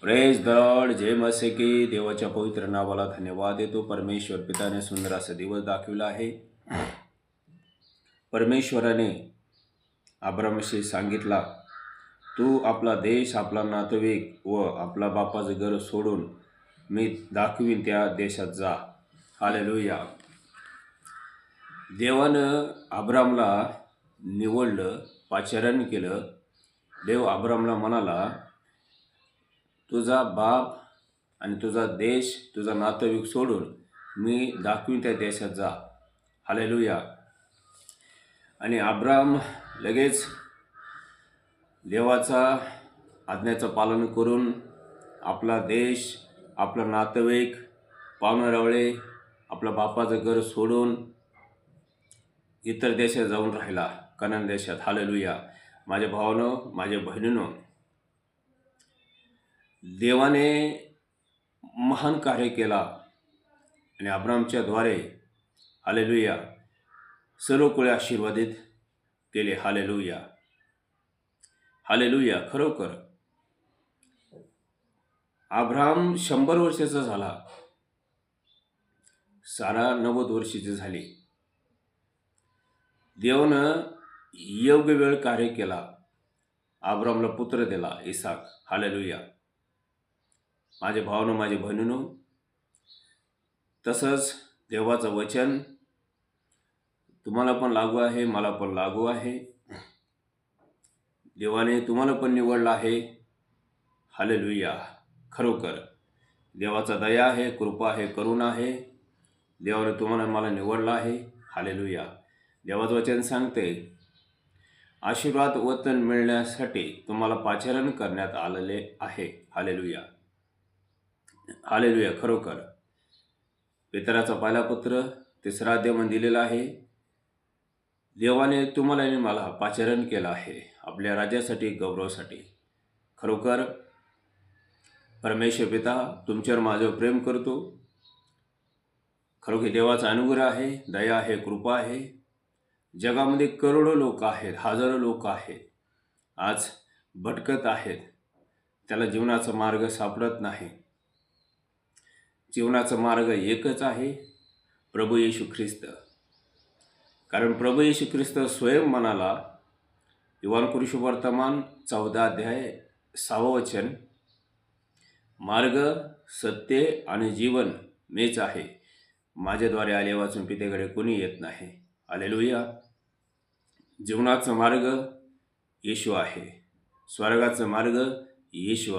Press दरड जय मसे की देवाच्या पवित्र नावाला धन्यवाद देतो. परमेश्वर पिताने सुंदर असा दिवस दाखविला आहे. परमेश्वराने आब्रामशी सांगितला तू आपला देश आपला नातेवाईक व आपला बापाचं घर सोडून मी दाखवीन त्या देशात जा. हालेलुया. देवानं आब्रामला निवडलं पाचारण केलं. देव आब्रामला म्हणाला तुझा बाप आणि तुझा देश तुझा नातेवाईक सोडून मी दाखवीन त्या देशात जा. हालेलुया आणि अब्राम लगेच देवाचा आज्ञाचं पालन करून आपला देश आपला नातेवाईक पाहुणरावळे आपल्या बापाचं घर सोडून इतर देशात जाऊन राहिला कनान देशात. हालेलुया माझ्या भावानं माझ्या बहिणीनं देवाने महान कार्य केला. आणि अब्रामच्या द्वारे हालेलुया सर्व कुळे आशीर्वादित केले. हालेलुया. हालेलुया खरोखर. अब्राम शंभर वर्षाचा झाला. सारा नव्वद वर्षाची झाली. देवानं योग्य वेळ कार्य केला. आब्रामला पुत्र दिला इसाक. हालेलुया. माझ्या भावानं माझ्या बहिणीनो तसंच देवाचं वचन तुम्हाला पण लागू आहे मला पण लागू आहे. देवाने तुम्हाला पण निवडलं आहे. हालेलुया. खरोखर देवाचा दया आहे कृपा आहे करुणा आहे. देवाने तुम्हाला मला निवडलं आहे. हालेलुया. देवाचं वचन सांगते आशीर्वाद वतन मिळण्यासाठी तुम्हाला पाचारण करण्यात आलेले आहे. हालेलुया. आलेलूया खरोखर. पितराचा पहिला पत्र तिसरा अध्याय दिलेला आहे. देवाने तुम्हाला आणि मला पाचारण केलं आहे आपल्या राज्यासाठी गौरवासाठी. खरोखर परमेश्वर पिता तुमच्यावर माझं प्रेम करतो. खरोखर देवाचा अनुग्रह आहे दया आहे कृपा आहे. जगामध्ये करोडो लोक आहेत हजारो लोक आहेत. आज भटकत आहेत. त्याला जीवनाचा मार्ग सापडत नाही. जीवनाचा मार्ग एकच आहे प्रभू येशू ख्रिस्त. कारण प्रभू येशू ख्रिस्त स्वयं म्हणाला युवान पुरुष वर्तमान चौदा अध्याय साववचन मार्ग सत्य आणि जीवन मीच आहे. माझ्याद्वारे आले वाचून पितेकडे कोणी येत नाही. आलेलुया जीवनाचा मार्ग येशू आहे. स्वर्गाचा मार्ग येशू